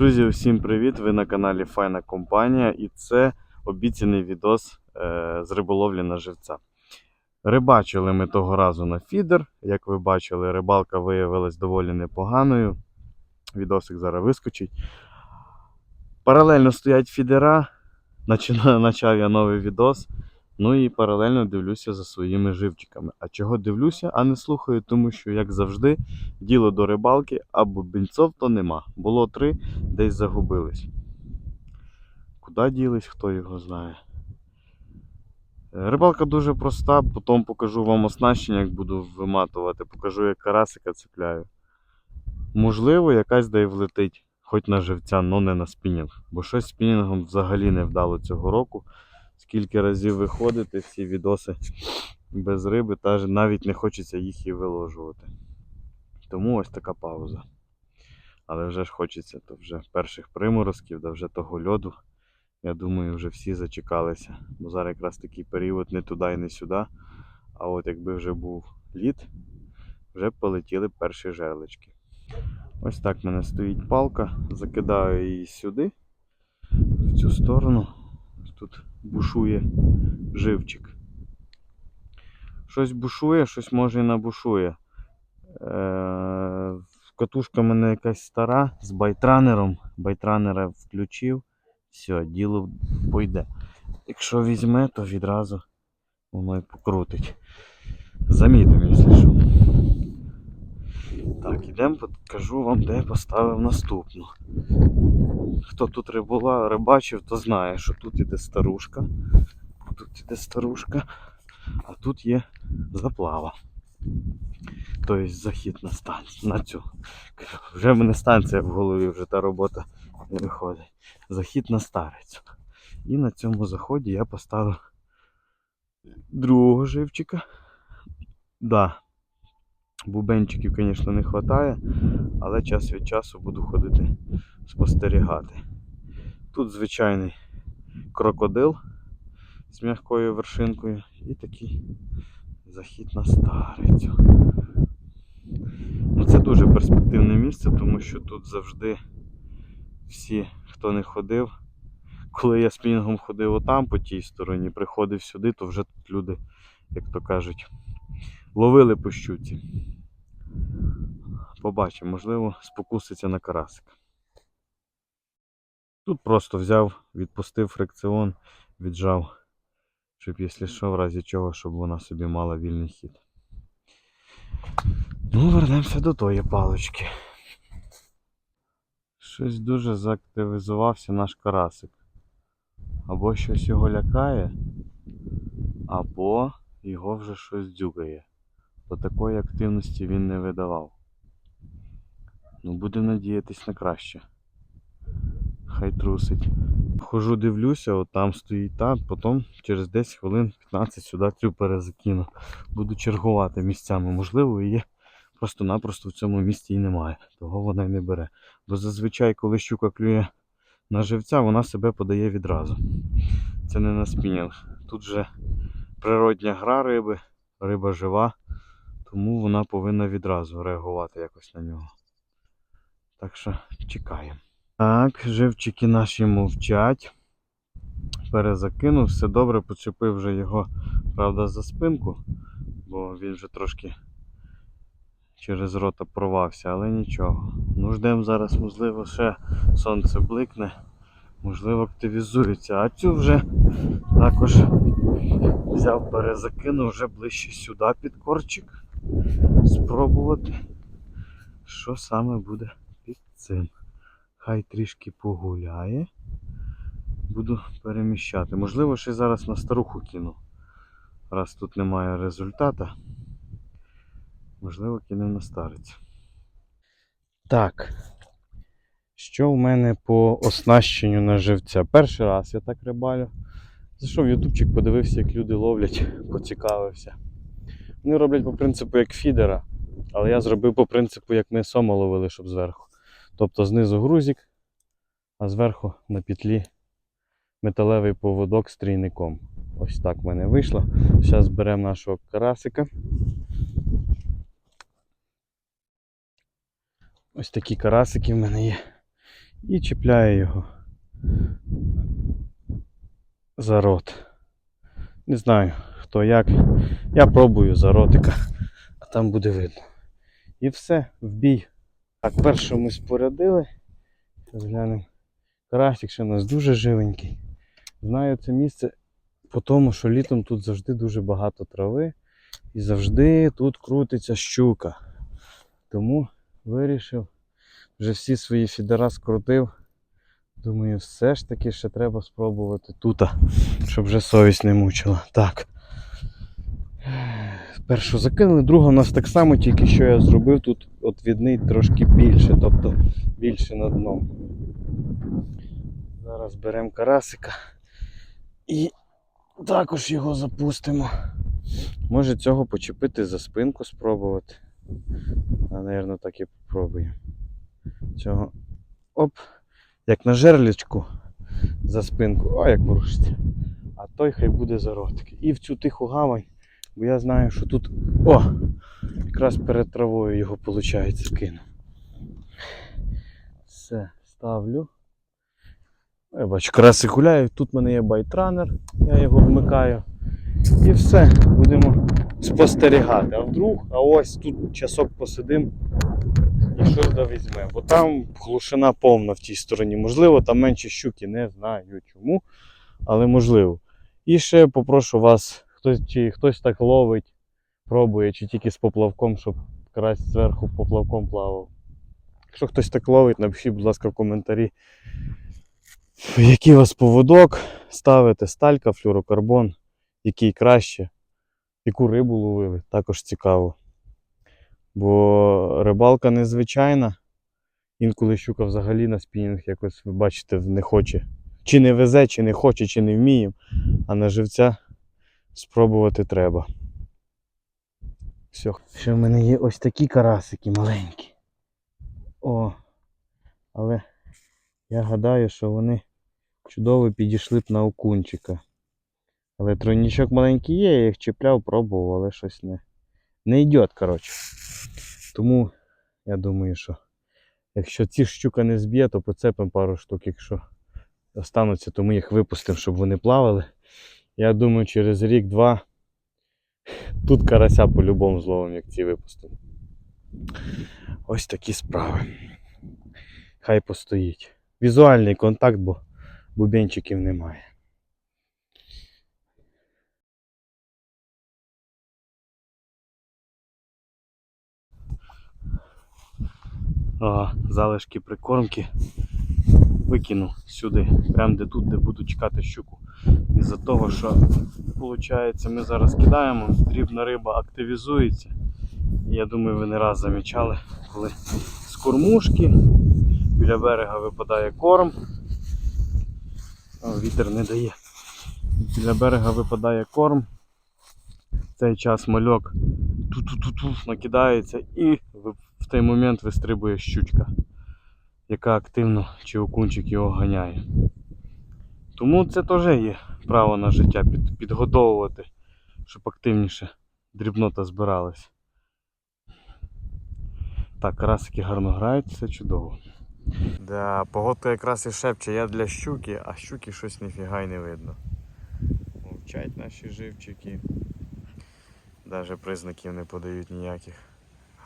Друзі, усім привіт! Ви на каналі Файна Компанія і це обіцяний відос е, з риболовлі на живця. Рибачили ми того разу на фідер. Як ви бачили, рибалка виявилась доволі непоганою. Відосик зараз вискочить. Паралельно стоять фідера. Почав я новий відос. Ну і паралельно дивлюся за своїми живчиками. А чого дивлюся, а не слухаю, тому що, як завжди, діло до рибалки або бінцов то нема. Було три, десь загубились. Куди ділись, хто його знає. Е, Рибалка дуже проста, потім покажу вам оснащення, як буду виматувати, покажу, як карасика цепляю. Можливо, якась й влетить, хоч на живця, але не на спінінг. Бо щось спінінгом взагалі не вдало цього року. Скільки разів виходити, всі відоси без риби, та навіть не хочеться їх і виложувати. Тому ось така пауза. Але вже ж хочеться, то вже перших приморозків, да вже того льоду. Я думаю, вже всі зачекалися. Бо зараз якраз такий період не туди і не сюди. А от якби вже був лід, вже полетіли перші жерлички. Ось так в мене стоїть палка, закидаю її сюди, в цю сторону. Тут бушує живчик. Щось бушує, щось може і набушує. Е, Катушка в мене якась стара з байтранером. Байтранера включив. Все, діло пойде. Якщо візьме, то відразу воно і покрутить. Замітимо, якщо що. Так, ідемо, покажу вам, де я поставив наступну. Хто тут рибула, рибачив, то знає, що тут іде старушка. Тут іде старушка, а тут є заплава. Тобто захід на станцію. На цю. Вже в мене станція в голові, вже та робота не виходить. Захід на старицю. І на цьому заході я поставив другого живчика. Да. Бубенчиків, звісно, не вистачає, але час від часу буду ходити спостерігати. Тут звичайний крокодил з м'якою вершинкою і такий захід на старицю. Ну, це дуже перспективне місце, тому що тут завжди всі, хто не ходив, коли я спінгом ходив отам по тій стороні, приходив сюди, то вже тут люди, як то кажуть, ловили по щуці. Побачимо, можливо, спокуситься на карасик. Тут просто взяв, відпустив фрикціон, віджав, щоб, якщо що, в разі чого, щоб вона собі мала вільний хід. Ну, вернемося до тої палички. Щось дуже заактивізувався наш карасик. Або щось його лякає, або його вже щось дзюкає. Бо такої активності він не видавав. Ну, будемо надіятись на краще. Хай трусить. Хожу, дивлюся, от там стоїть та, потім через 10 хвилин 15 сюди цю перезакину. Буду чергувати місцями. Можливо, її просто-напросто в цьому місці і немає. Того вона й не бере. Бо зазвичай, коли щука клює на живця, вона себе подає відразу. Це не на спінінг. Тут же природня гра риби, риба жива, тому вона повинна відразу реагувати якось на нього. Так що чекаємо. Так, живчики наші мовчать. Перезакинув, все добре, почепив вже його, правда, за спинку, бо він вже трошки через рота порвався, але нічого. Ну, ждемо зараз, можливо, ще сонце бликне, можливо, активізується. А цю вже також взяв, перезакинув вже ближче сюди під корчик. Спробувати, що саме буде під цим. Хай трішки погуляє. Буду переміщати. Можливо, ще зараз на старуху кину. Раз тут немає результата. Можливо, кину на старицю. Так. Що в мене по оснащенню на живця? Перший раз я так рибалю. Зайшов ютубчик, подивився, як люди ловлять, поцікавився. Вони роблять по принципу як фідера, але я зробив по принципу, як ми сома ловили, щоб зверху. Тобто знизу грузик, а зверху на петлі металевий поводок з трійником. Ось так в мене вийшло. Зараз беремо нашого карасика. Ось такі карасики в мене є. і чіпляє його за рот. Не знаю хто як. Я пробую за ротика, а там буде видно. І все, в бій. Так, перше ми спорядили. Зараз глянемо. Карасик ще у нас дуже живенький. Знаю це місце по тому, що літом тут завжди дуже багато трави і завжди тут крутиться щука. Тому вирішив, вже всі свої фідера скрутив. Думаю, все ж таки ще треба спробувати тут, щоб вже совість не мучила. Так. Першу закинули, друга у нас так само, тільки що я зробив тут отвідний трошки більше, тобто більше на дно. Зараз беремо карасика і також його запустимо. Може цього почепити за спинку спробувати. А, напевно, так і попробую. Цього. Оп! Як на жерлічку за спинку. О, як ворушиться. А той хай буде за ротик. І в цю тиху гавань, бо я знаю, що тут. О! Якраз перед травою його виходить кину. Все, ставлю. Я бачу, карасик гуляє, тут в мене є байтранер, я його вмикаю. І все, будемо спостерігати. А вдруг, а ось тут часок посидим і щось да візьме. Бо там глушина повна в тій стороні. Можливо, там менше щуки, не знаю чому, але можливо. І ще попрошу вас, хтось, чи хтось так ловить, пробує, чи тільки з поплавком, щоб карась зверху поплавком плавав. Якщо хтось так ловить, напишіть, будь ласка, в коментарі. Який у вас поводок ставите, сталька, флюрокарбон, який краще, яку рибу ловили, також цікаво. Бо рибалка незвичайна. Інколи щука взагалі на спінінг якось, ви бачите, не хоче. Чи не везе, чи не хоче, чи не вміє. А на живця спробувати треба. Все. Ще в мене є ось такі карасики маленькі. О. Але я гадаю, що вони чудово підійшли б на окунчика. Але тройнічок маленький є, я їх чіпляв, пробував, але щось не, не йде, коротше. Тому я думаю, що якщо ці щука не зб'є, то поцепимо пару штук, якщо остануться, то ми їх випустимо, щоб вони плавали. Я думаю, через рік-два тут карася по-любому зловимо, як ці випустимо. Ось такі справи. Хай постоїть. Візуальний контакт, бо бубенчиків немає. Ага, залишки прикормки викину сюди, прямо де тут, де буду чекати щуку. Із-за того, що виходить, ми зараз кидаємо, дрібна риба активізується. Я думаю, ви не раз замічали, коли з кормушки біля берега випадає корм. О, вітер не дає. Біля берега випадає корм. В цей час мальок ту-ту-ту-ту накидається і в той момент вистрибує щучка, яка активно чи окунчик його ганяє. Тому це теж є право на життя під, підгодовувати, щоб активніше дрібнота збиралась. Так, карасики гарно грають, все чудово. Да, погодка якраз і шепче, я для щуки, а щуки щось ніфіга й не видно. Мовчать наші живчики. Навіть признаків не подають ніяких.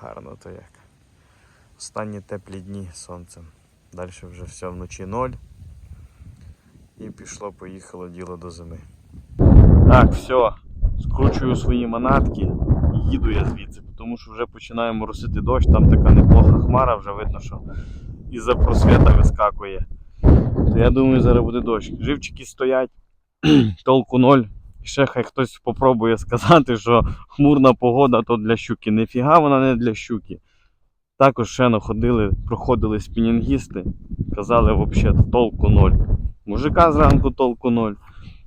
Гарно то як. Останні теплі дні сонцем. Далі вже все вночі ноль. І пішло, поїхало діло до зими. Так, все. Скручую свої манатки і їду я звідси, тому що вже починає моросити дощ, там така неплоха хмара, вже видно, що із-за просвіта вискакує. То я думаю, зараз буде дощ. Живчики стоять, толку ноль. І ще хай хтось попробує сказати, що хмурна погода то для щуки. Ніфіга вона не для щуки. Також ще находили, проходили спінінгісти, казали взагалі толку ноль. Мужика зранку толку ноль,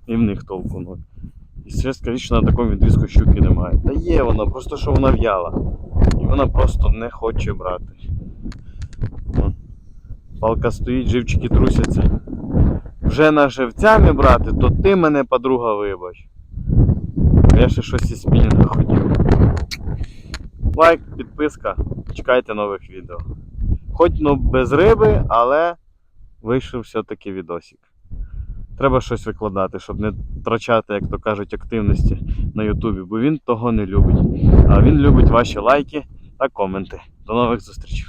і в них толку ноль. І ще скоріше на такому відрізку щуки немає. Та є вона, просто що вона в'яла. І вона просто не хоче брати. Вон. Палка стоїть, живчики трусяться. Вже на живцями брати, то ти мене, подруга, вибач. Я ще щось із спінінга хотів. Лайк, підписка, чекайте нових відео. Хоч ну без риби, але вийшов все-таки відосик. Треба щось викладати, щоб не втрачати, як то кажуть, активності на Ютубі, бо він того не любить. А він любить ваші лайки та коменти. До нових зустрічей.